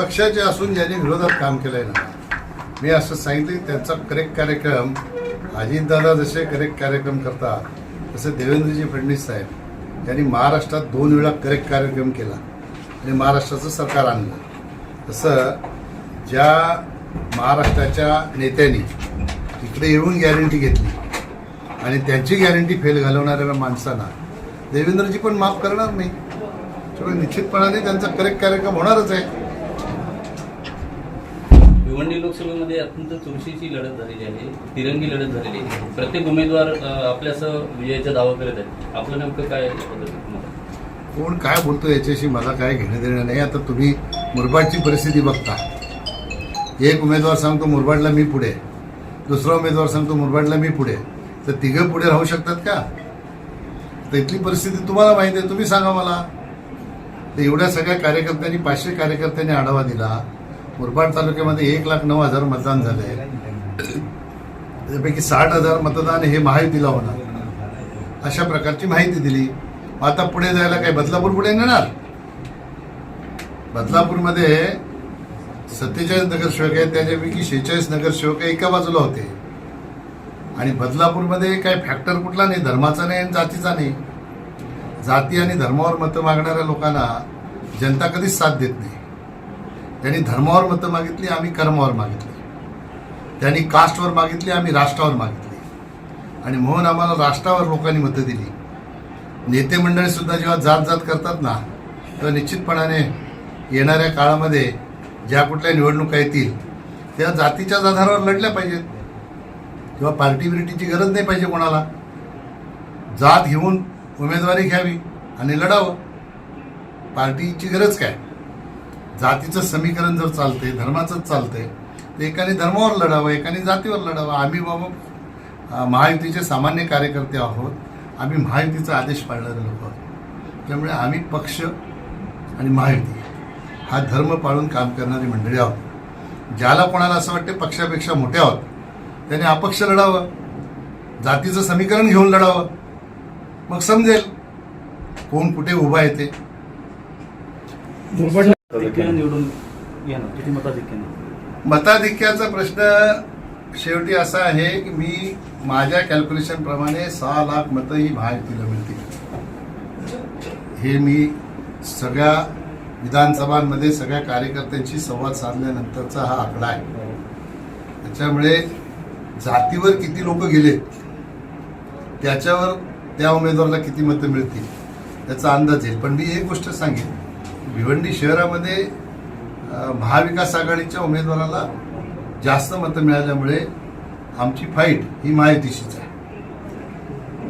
पक्षाचे असून ज्यांनी विरोधात काम केलंय ना मी असं सांगितलं की त्यांचा करेक्ट कार्यक्रम अजितदादा जसे करेक्ट कार्यक्रम करतात तसे देवेंद्रजी फडणवीस साहेब यांनी महाराष्ट्रात दोन वेळा करेक्ट कार्यक्रम केला आणि महाराष्ट्राचं सरकार आणलं. तसं ज्या महाराष्ट्राच्या नेत्यांनी इकडे येऊन गॅरंटी घेतली आणि त्यांची गॅरंटी फेल घालवणाऱ्या माणसांना देवेंद्रजी पण माफ करणार नाही. त्यामुळे निश्चितपणाने त्यांचा करेक्ट कार्यक्रम होणारच आहे. भिवंडी लोकसभेमध्ये अत्यंत चुरशीची लढत झालेली आहे तिरंगी लढत झालेली आहे. प्रत्येक उमेदवार अ, आपल्यासह विजयाचा दावा करत आहे आपलं नेमकं काय कोण काय बोलतो याच्याशी मला काय घेणं देणं नाही. आता तुम्ही मुरबाडची परिस्थिती बघता. एक उमेदवार सांगतो मुरबाडला मी पुढे. दुसरा उमेदवार सांगतो मुरबाडला मी पुढे. तर तिघं पुढे राहू शकतात का? तर इथली परिस्थिती तुम्हाला माहिती आहे. तुम्ही सांगा मला. तर एवढ्या सगळ्या कार्यकर्त्यांनी पाचशे कार्यकर्त्यांनी आढावा दिला. मुरबाड तालुक्यामध्ये एक लाख नऊ हजार मतदान झाले त्यापैकी साठ हजार मतदान हे महायुतीला होणार. अशा प्रकारची माहिती दिली. आता पुढे जायला काय? बदलापूर पुढे नेणार बदलापूरमध्ये सत्तेचाळीस नगरसेवक आहेत. त्याच्यापैकी शेहेचाळीस नगरसेवक एका बाजूला होते. आणि बदलापूरमध्ये काय फॅक्टर कुठला नाही? धर्माचा नाही आणि जातीचा नाही. जाती आणि धर्मावर मतं मागणाऱ्या लोकांना जनता कधीच साथ देत नाही. त्यांनी धर्मावर मतं मागितली आम्ही कर्मावर मागितली. त्यांनी कास्टवर मागितली आम्ही राष्ट्रावर मागितली. आणि म्हणून आम्हाला राष्ट्रावर लोकांनी मतं दिली. नेते मंडळीसुद्धा जेव्हा जात जात करतात ना तेव्हा निश्चितपणाने येणाऱ्या काळामध्ये ज्या कुठल्या निवडणुका येतील त्या जातीच्याच आधारावर लढल्या पाहिजेत. किंवा पार्टी बिर्टीची गरज नाही पाहिजे कोणाला. जात घेऊन उमेदवारी घ्यावी आणि लढावं. पार्टीची गरज काय? जातीचं समीकरण जर चालते धर्माचंच चालतंय तर एकाने धर्मावर लढावं एकाने जातीवर लढावं. आम्ही बाबा महायुतीचे सामान्य कार्यकर्ते आहोत. आम्ही महायुतीचा आदेश पाळणारे लोक आहोत. त्यामुळे आम्ही पक्ष आणि महायुती हा धर्म पाळून काम करणारी मंडळी आहोत. ज्याला कोणाला असं वाटते पक्षापेक्षा मोठे आहोत त्याने अपक्ष लढावं जातीचं समीकरण घेऊन लढावं. मग समजेल कोण कुठे उभा येते निवडून येणं किती मताधिक्याने? मताधिक्याचा प्रश्न शेवटी असा आहे की मी माझ्या कॅल्क्युलेशन प्रमाणे सहा लाख मतं ही महायुतीला मिळतील. हे मी सगळ्या विधानसभांमध्ये सगळ्या कार्यकर्त्यांशी संवाद साधल्यानंतरचा हा आकडा आहे. त्याच्यामुळे जातीवर किती लोक गेले त्याच्यावर त्या उमेदवाराला किती मतं मिळतील त्याचा अंदाज येईल पण मी एक गोष्ट सांगेन. भिवंडी शहरामध्ये महाविकास आघाडीच्या उमेदवाराला जास्त मतं मिळाल्यामुळे आमची फाईट ही महायुतीशीच आहे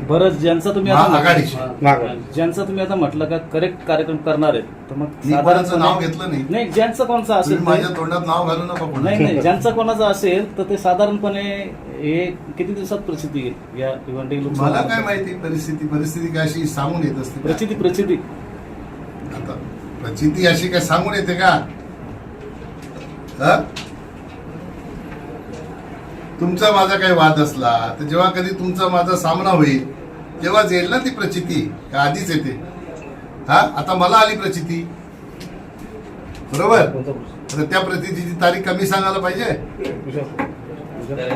बरं ज्यांचा तुम्ही आता महाआघाडीची. ज्यांचा तुम्ही आता म्हटलं का करेक्ट कार्यक्रम करणार आहेत तर मग नाव घेतलं नाही नाही ज्यांचं कोणाचं असेल माझ्या तोंडात नाव घालू नका नाही. नाही ज्यांचं कोणाचं असेल तर ते साधारणपणे हे किती दिवसात प्रसिद्धी येईल या भिवंडी मला काय माहिती परिस्थिती परिस्थिती काय अशी सांगून येत असते? प्रचिती प्रचिती आता प्रचिती अशी काय सांगून येते का? हा? तुमचा माझा काही वाद असला तर जेव्हा कधी तुमचा माझा सामना होईल तेव्हाच येईल ना ती प्रचिती का आधीच येते? हा? आता मला आली प्रचिती. बरोबर? आता त्या प्रचितीची तारीख कमी सांगायला पाहिजे? तर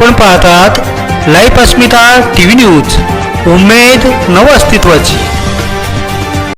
पण पाहतात लाईव्ह अस्मिता टीव्ही न्यूज उमेद नव अस्तित्वाची